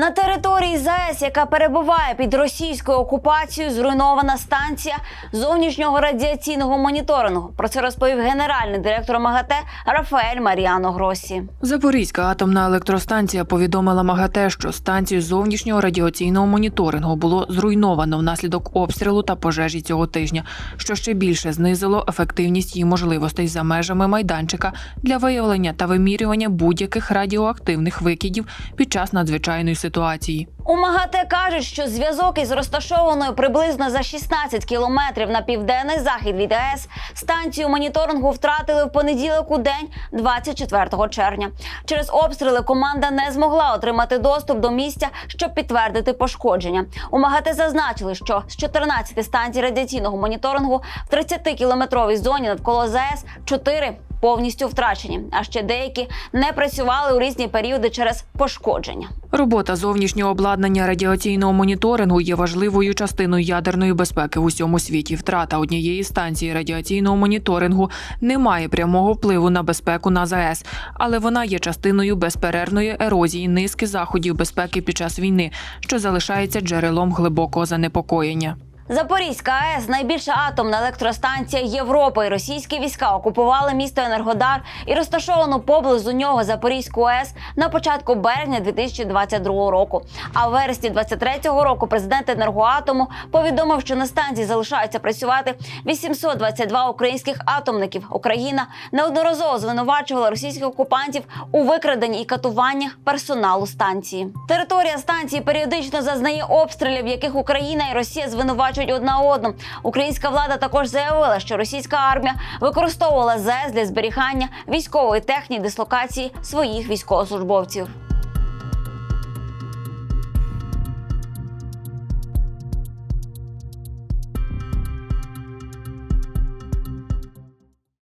На території ЗАЕС, яка перебуває під російською окупацією, зруйнована станція зовнішнього радіаційного моніторингу. Про це розповів генеральний директор МАГАТЕ Рафаель Маріано Гросі. Запорізька атомна електростанція повідомила МАГАТЕ, що станцію зовнішнього радіаційного моніторингу було зруйновано внаслідок обстрілу та пожежі цього тижня, що ще більше знизило ефективність її можливостей за межами майданчика для виявлення та вимірювання будь-яких радіоактивних викидів під час надзвичайної ситуації. У МАГАТЕ кажуть, що зв'язок із розташованою приблизно за 16 кілометрів на південний захід від АЕС станцію моніторингу втратили в понеділок у день, 24 червня. Через обстріли команда не змогла отримати доступ до місця, щоб підтвердити пошкодження. У МАГАТЕ зазначили, що з 14 станцій радіаційного моніторингу в 30-кілометровій зоні навколо ЗАЕС 4 повністю втрачені, а ще деякі не працювали у різні періоди через пошкодження. Робота зовнішнього обладнання радіаційного моніторингу є важливою частиною ядерної безпеки в усьому світі. Втрата однієї станції радіаційного моніторингу не має прямого впливу на безпеку на ЗАЕС, але вона є частиною безперервної ерозії низки заходів безпеки під час війни, що залишається джерелом глибокого занепокоєння. Запорізька АЕС найбільша атомна електростанція Європи. Російські війська окупували місто Енергодар і розташовану поблизу нього Запорізьку АЕС на початку березня 2022 року. А в вересні 2023 року президент енергоатому повідомив, що на станції залишаються працювати 822 українських атомників. Україна неодноразово звинувачувала російських окупантів у викраденні і катуваннях персоналу станції. Територія станції періодично зазнає обстрілів, яких Україна і Росія звинувачують одна одну. Українська влада також заявила, що російська армія використовувала ЗЕС для зберігання військової техніки дислокації своїх військовослужбовців.